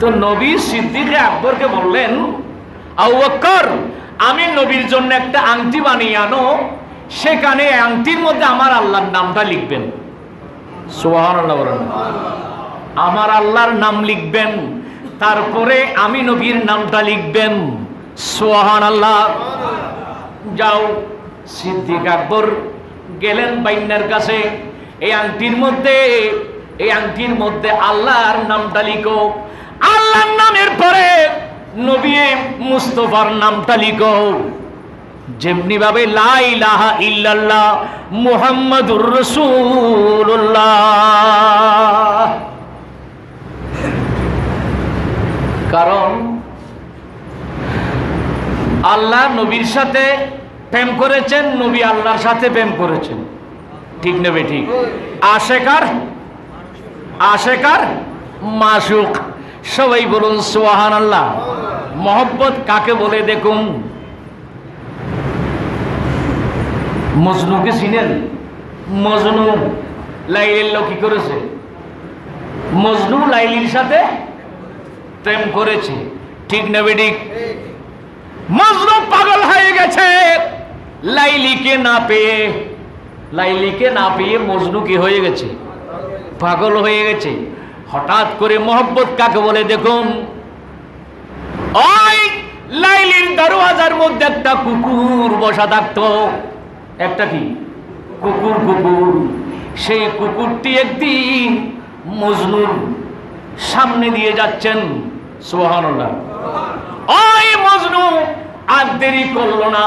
তো নবী সিদ্দিকে আকবরকে বললেন আউ বকর আমি নবীর জন্য একটা আংটি বানিয়ে আনো, সেখানে আংটির মধ্যে আমার আল্লাহর নামটা লিখবেন। আমার আল্লাহর নাম লিখবেন, তারপরে আমি নবীর নামটা লিখবেন। সোহান আল্লাহ যাও, সিদ্দিক আকবর গেলেন বাইনার কাছে, এই আংটির মধ্যে, এই আংটির মধ্যে আল্লাহর নামটা লিখো। আল্লাহর নামের পরে নবী মুস্তফার নামটা লিখো। যেমনি ভাবে লাই লাহা ইল্লাল্লাহ মুহাম্মাদুর রাসূলুল্লাহ। কারণ আল্লাহ নবীর সাথে প্রেম করেছেন, নবী আল্লাহর সাথে প্রেম করেছেন। ঠিক নেবে ঠিক? আশেকার আশেকার মাসুক। সবাই বলুন সোহান আল্লাহ মোহব্বত কাকে বলে দেখুন? মজনুকে চিনেন? মজনু লাইলের কি করেছে? মজনু লাইলির সাথে প্রেম করেছে। ঠিক না বেডিক মজনু পাগল হয়ে গেছে। লাইলিকে না পেয়ে, লাইলিকে না পেয়ে মজনু কি হয়ে গেছে? পাগল হয়ে গেছে। হঠাৎ করে মোহব্বত কাকে বলে দেখুন? ওই লাইলির দরওয়াজার মধ্যে একটা কুকুর বসা থাকতো। একটা কি? কুকুর কুকুর। সেই কুকুরটি একদিন মজনুর সামনে দিয়ে যাচ্ছেন। সোহানুল্লাহ ওই মজনু আর দেরি করল না।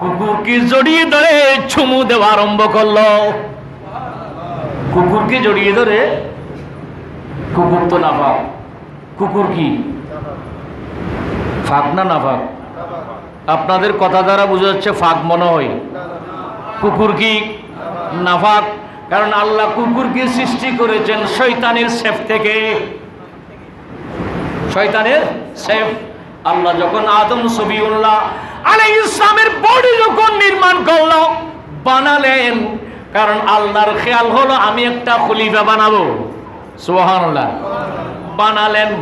কুকুরকে জড়িয়ে ধরে চুমু দেওয়া আরম্ভ করল। কুকুরকে জড়িয়ে ধরে কুকুর তো না ফাঁক কুকুর কি? ফাঁক না না ফাঁক আপনাদের কথা দ্বারা বোঝা যাচ্ছে ফাঁক মনে হয়। কুকুর কি? নাফাক কারণ আল্লাহ কুকুরকে সৃষ্টি করেছেন শৈতানের সেফ থেকে। শয়তানের সেফ। আল্লাহ যখন আদম সবিউল্লাহ আলাই ইসলামের বডি যখন নির্মাণ করল, বানালেন, কারণ আল্লাহর খেয়াল হলো আমি একটা খলিফা বানাবো। সুবহানাল্লাহ। বানালেন,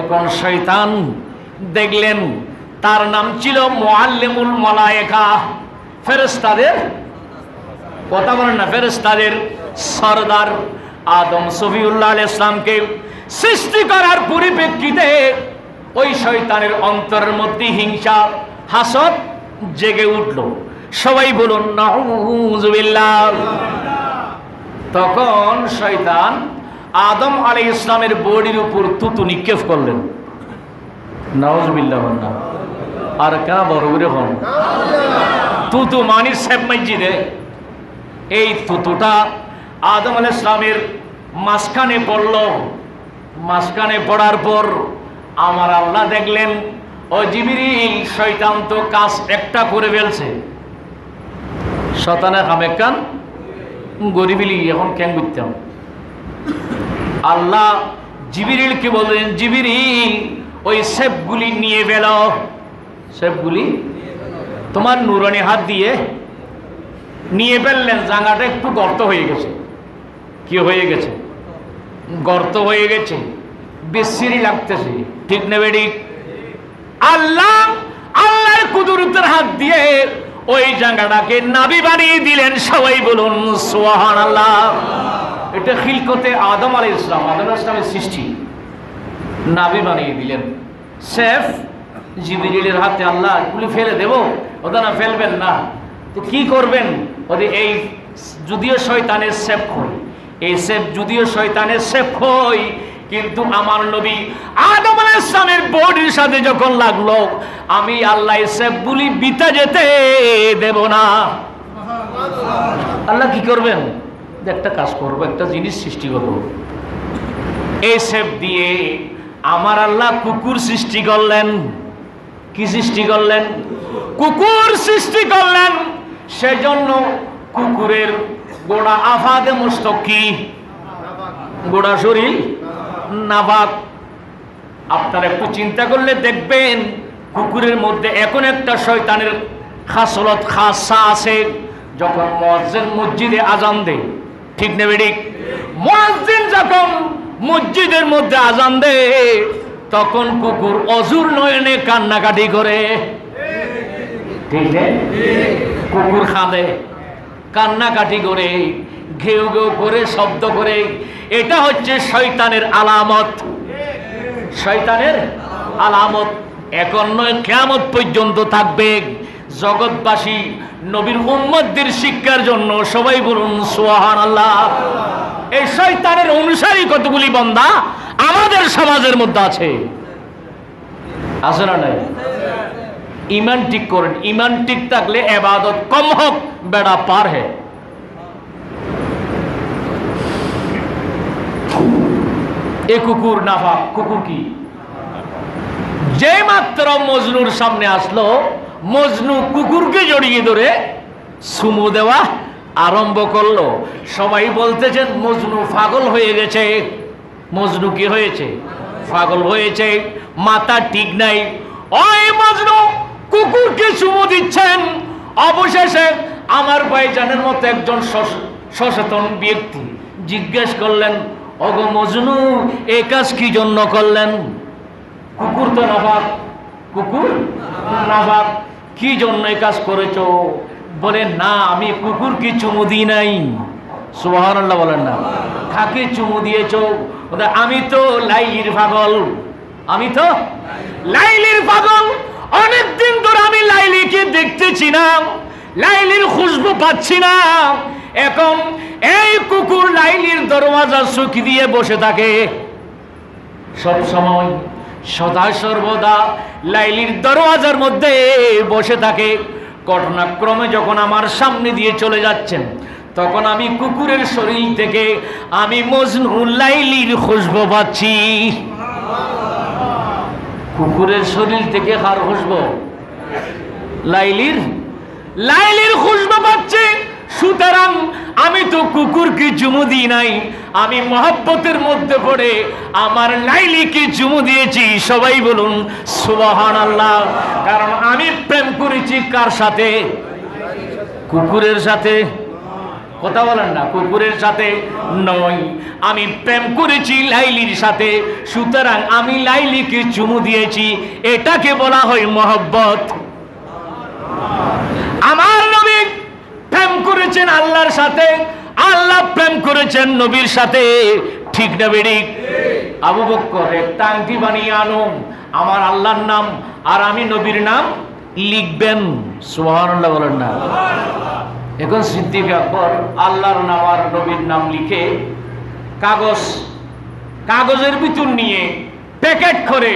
এখন শয়তান দেখলেন, তার নাম ছিল মুআল্লিমুল মালায়েকা। ফেরেশতাদের কথা বলেন না, ফেরেশতাদের সরদার আদম সফিউল্লাহ ইসলামকে সৃষ্টি করার পরিপ্রেক্ষিতে ওই শয়তানের অন্তরের মধ্যে হিংসা হাসত জেগে উঠল। সবাই বলুন তখন শয়তান আদম আলী ইসলামের বডির উপর তুতু নিক্ষেপ করলেন। নাউজুবিল্লাহ না আর কেন বড় হন? তুতু মানির সেব মসজিদে। এই তুতুটা আদম আল ইসলামের মাঝখানে পড়ল। মাঝখানে পড়ার পর আমার আল্লাহ দেখলেন, ও জিবিরিল, শয়তান তো কাজ একটা করে ফেলছে। শতানে হামেকান গরিবিলি, এখন কেন করতাম আল্লাহ জিবিরিলকে বললেন, জিবিরিল, ওই সেপগুলি নিয়ে বেল সেপগুলি তোমার নুরানি হাত দিয়ে নিয়ে ফেললেন জাঙ্গাটা একটু গর্ত হয়ে গেছে। কি হয়ে গেছে? গর্ত হয়ে গেছে। বিশ্রী লাগতেছে। ঠিক নেবে ঠিক আল্লাহ, আল্লাহর কুদরতের হাত দিয়ে ওই জাঙ্গাটাকে নাবি বানিয়ে দিলেন। সবাই বলুন সোহান আল্লাহ এটা খিলকতে আদম আলী ইসলাম আদম ইসলামের সৃষ্টি। নাবি বানিয়ে দিলেন। শেফ জিবিরিলের হাতে আল্লাহ এগুলি ফেলে দেব, ওটা না ফেলবেন না। তো কি করবেন? ওদের এই যদিও শয়তানের শেফ হই এই শেফ যদিও শয়তানের শেফ হই কিন্তু আমার নবী আদম আলাইহিস ইসলামের বডির সাথে যখন লাগল, আমি আল্লাহ শেফ বলি বিতা যেতে দেব না। আল্লাহ কি করবেন? একটা কাজ করব, একটা জিনিস সৃষ্টি করব। এই শেপ দিয়ে আমার আল্লাহ কুকুর সৃষ্টি করলেন। কি সৃষ্টি করলেন? কুকুর সৃষ্টি করলেন। সেজন্য কুকুরের গোড়া আফাদে মস্তক। কি গোড়া শরীর নাবাক আপনারা একটু চিন্তা করলে দেখবেন, কুকুরের মধ্যে এখন একটা শয়তানের খাসলত খাসা আছে, যখন মসজিদ মসজিদে আজান দেয়। ঠিক নেবে ঠিক। মসজিদ যখন মসজিদের মধ্যে আজান দেয়, তখন কুকুর অজুর নয়নে কান্নাকাটি করে। ঠিক? কুকুর খাঁদে কান্নাকাটি করে, ঘেউ ঘেউ করে, শব্দ করে। এটা হচ্ছে শয়তানের আলামত। শয়তানের আলামত। এখন নয় কেয়ামত পর্যন্ত থাকবে। জগৎবাসী নবীর উম্মতদের শিক্ষার জন্য সবাই বলুন সোহান আল্লাহ এই শয়তানের অনুসারী কতগুলি বন্দা আমাদের সমাজের মধ্যে আছে? আছে না নাই? ইমান ঠিক করেন, ইমান ঠিক থাকলে এবাদত কম হোক, বেড়া পার হে। এ কুকুর নাফা কুকুর কি? যে মাত্র মজনুর সামনে আসলো মজনু কুকুরকে জড়িয়ে ধরে সুমু দেওয়া আরম্ভ করল। সবাই বলতেছেন, মজনু পাগল হয়ে গেছে। মজনু কি হয়েছে? পাগল হয়েছে। মাথা ঠিক নাই। ওই মজনু, কুকুরকে চুমু দিচ্ছেন। অবশেষে আমার ভাইজানের মতো একজন সচেতন ব্যক্তি জিজ্ঞেস করলেন অগ মজনু, এ কাজ কি জন্য করলেন? কুকুর তো নাবাক কুকুর? নাবাক কি জন্য এই কাজ করেছ? বলে না, আমি কুকুরকে চুমু দিই নাই। সুবাহান বলেন না। কাকে চুমু দিয়েছ? আমি তো লাইলির পাগল। আমি তো লাইলির পাগল। অনেকদিন ধরে আমি লাইলিকে দেখতেছি না। লাইলির খুশবু পাচ্ছি না। এখন এই কুকুর লাইলির দরওয়াজা চুকি দিয়ে বসে থাকে। সব সময় সদা সর্বদা লাইলির দরওয়াজার মধ্যে বসে থাকে। ঘটনাক্রমে যখন আমার সামনে দিয়ে চলে যাচ্ছেন, তখন আমি কুকুরের শরীর থেকে আমি মজনু লাইলির খুশবু পাচ্ছি। কুকুরের শরীর থেকে কার খুশবু? লাইলির? লাইলির খুশবু পাচ্ছে। সুতরাং আমি তো কুকুরকে চুমু দিই নাই। আমি মহব্বতের মধ্যে পড়ে আমার লাইলিকে চুমু দিয়েছি। সবাই বলুন সুবাহান আল্লাহ কারণ আমি প্রেম করেছি কার সাথে? কুকুরের সাথে। কথা বলেন না, কুকুরের সাথে নয়। আমি প্রেম করেছি লাইলির সাথে। সুতরাং আমি লাইলিকে চুমু দিয়েছি। এটাকে বলা হয় মহব্বত। আমার করেছেন আল্লাহর সাথে, আল্লাহ প্রেম করেছেন নবীর সাথে। ঠিক না বেড়ি? আবু বক্কর একটা আংটি বানিয়ে আনো আমার আল্লাহর নাম আর আমি নবীর নাম লিখবেন। সুবহানাল্লাহ বলেন না। এখন সিদ্দিক আকবর আল্লাহর নাম আর নবীর নাম লিখে কাগজ, কাগজের ভিতর নিয়ে প্যাকেট করে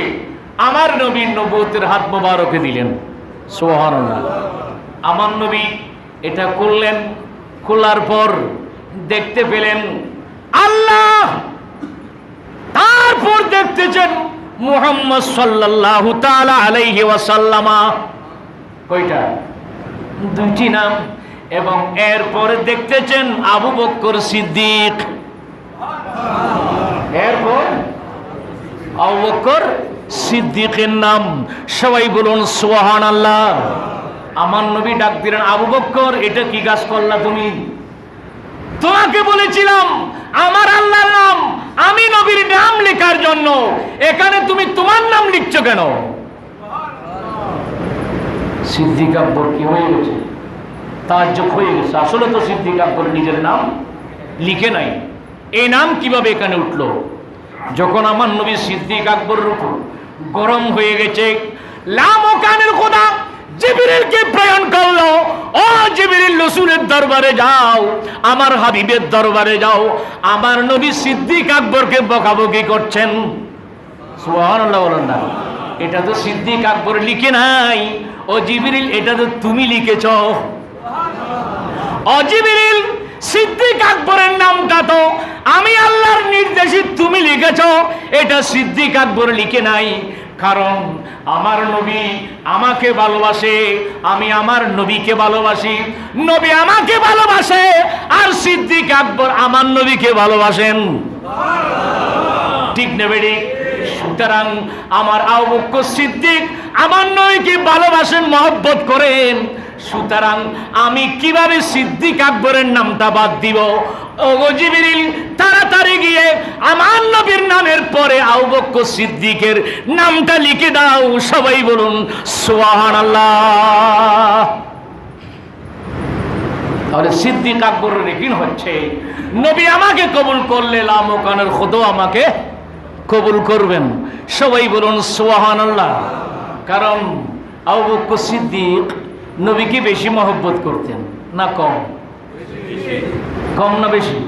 আমার নবীর নবতের হাত মোবারকে দিলেন। সোহানুল্লাহ আমার নবী এটা করলেন, খোলার পর দেখতে পেলেন আল্লাহ। তারপর দেখতেছেন মুহাম্মদ সাল্লাল্লাহু তাআলা আলাইহি ওয়াসাল্লামা। কয়টা? দুইটি নাম এবং এরপরে দেখতেছেন আবু বক্কর সিদ্দিক। এরপর আবু বক্কর সিদ্দিকের নাম। সবাই বলুন সোহান আল্লাহ আমার নবী ডাক দিলেন, আবু বক্কর, এটা কি কাজ করলা তুমি? তোমাকে বলেছিলাম, আমার আল্লাহর নাম, আমি নবীর নাম লেখার জন্য। এখানে তুমি তোমার নাম লিখছো কেন? সিদ্দিক আকবর কি হয়ে গেছে? তাজ্জব হয়ে গেছে। আসলে তো সিদ্দিক আকবর নিজের নাম লিখে নাই। এই নাম কীভাবে এখানে উঠল? যখন আমার নবী সিদ্দিক আকবরের উপর গরম হয়ে গেছে, লাম ওকানের খোদা জিবরিলকে প্রেরণ করল। ও জিবরিল রসুলের দরবারে যাও, আমার হাবিবের দরবারে যাও, আমার নবী সিদ্দিক আকবরকে বকাবকি করছেন। সুবহানাল্লাহ বলেন না। এটা তো সিদ্দিক আকবর লিখে নাই। ও জিবরিল, এটা তো তুমি লিখেছ। অজিবিরিল সিদ্দিক আকবরের নামটা তো আমি আল্লাহর নির্দেশে তুমি লিখেছ। এটা সিদ্দিক আকবর লিখে নাই। কারণ আমার নবী আমাকে ভালোবাসে, আমি আমার নবীকে ভালোবাসি। নবী আমাকে ভালোবাসে আর সিদ্দিক আকবর আমার নবীকে ভালোবাসেন। ঠিক নেবে ঠিক সুতরাং আমার আবক্য সিদ্দিক আমার নয়কে ভালোবাসেন, মহব্বত করেন। সুতরাং আমি কীভাবে সিদ্দিক আকবরের নামটা বাদ দিব? তাড়াতাড়ি গিয়ে আমার নবীর নামের পরে আবক্য সিদ্দিকের নামটা লিখে দাও। সবাই বলুন সোহান আল্লাহ তাহলে সিদ্দিক আকবরের হচ্ছে, নবী আমাকে কবুল করলে লামকানের খোদও আমাকে কবুল করবেন। সবাই বলুন সোহান আল্লাহ কারণ আবু বকর সিদ্দিক নবীকে বেশি মহব্বত করতেন। না কম? কম না বেশি?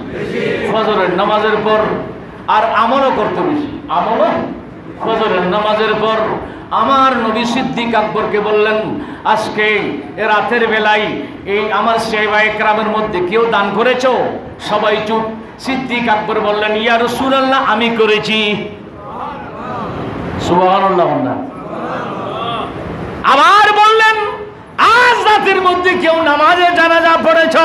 ফজরের নামাজের পর আর আমলও করতে বেশি। আমলও? ফজরের নামাজের পর আমার নবী সিদ্দিক আকবরকে বললেন, আজকে রাতের বেলায় এই আমার সেবা একরামের মধ্যে কেউ দান করেছ? সবাই চুপ। সিদ্দিক আকবর বললেন, ইয়া রসুলাল্লাহ, আমি করেছি। আবার বললেন, আজ রাতের মধ্যে কেউ নামাজে জানাজা পড়েছ?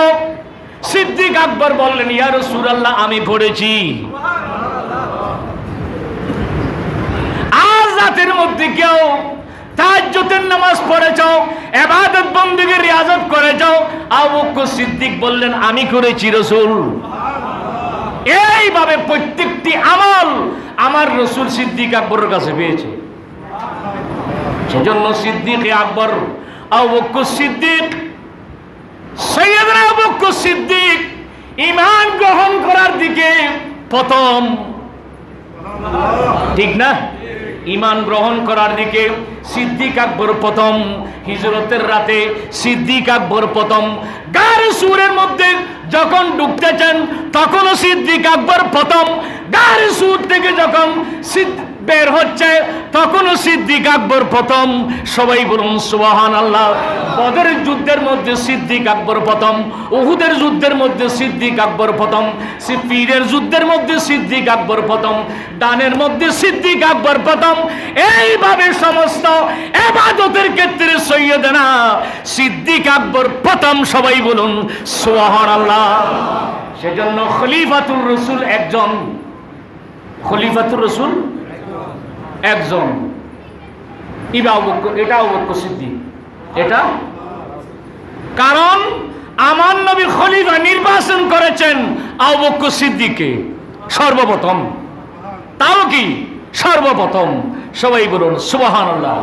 সিদ্দিক আকবর বললেন, ইয়া রসুলাল্লাহ, আমি পড়েছি। আজ রাতের মধ্যে কেউ নামাজ পড়েছ এবাদত বন্দীকে রিয়াজত করেছ? আবু সিদ্দিক বললেন, আমি করেছি, রসুল। এইভাবে প্রত্যেকটি আমল আমার রসুল সিদ্দিক আকবরের কাছে পেয়েছে। সেজন্য সিদ্দিক আকবর সিদ্দিক সৈয়দরা সিদ্দিক ইমান গ্রহণ করার দিকে প্রথম। ঠিক না? ইমান গ্রহণ করার দিকে সিদ্দিক আকবর প্রথম, হিজরতের রাতে সিদ্দিক আকবর প্রথম। গার সুরের মধ্যে যখন ঢুকতেছেন তখনও সিদ্দিক আকবর প্রথম। গার সুর থেকে যখন সিদ্ধ বের হচ্ছে, তখনও সিদ্দিক আকবর প্রথম। সবাই বলুন সুবাহান আল্লাহ বদরের যুদ্ধের মধ্যে সিদ্দিক আকবর প্রথম, উহুদের যুদ্ধের মধ্যে সিদ্দিক আকবর প্রথম পীরের যুদ্ধের মধ্যে সিদ্দিক আকবর প্রথম, দানের মধ্যে সিদ্দিক আকবর প্রথম। এইভাবে সমস্ত এবাদতের ক্ষেত্রে সৈয়দনা সিদ্দিক আকবর প্রথম, সবাই বলুন সোহান আল্লাহ সেজন্য খলিফাতুর রসুল একজন। খলিফাতুর রসুল একজন। ইবা এটা অবক্য সিদ্ধি এটা? কারণ আমার নবী খলিফা নির্বাচন করেছেন আবক্য সিদ্ধিকে সর্বপ্রথম। তাও কি? সর্বপ্রথম। সবাই বলুন সুবাহান আল্লাহ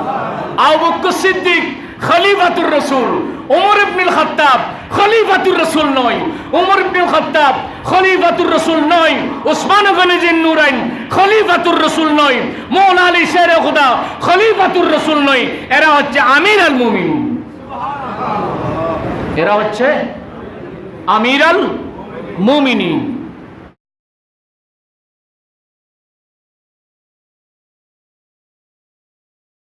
আবক্ষ সিদ্দিক খলিফাতুর রসুল। ওমর ইবনুল খাত্তাব খলিফাতুর রসুল নয়। ওমর ইবনুল খাত্তাব খলিফাতুর রসুল নয়। ওসমান গনিজিন নুরাইন খলিফাতুর রসুল নয়। মৌলা আলী শেরে খুদা খলিফাতুর রসুল নয়। এরা হচ্ছে আমির আল মুমিন। এরা হচ্ছে আমির আল মুমিনী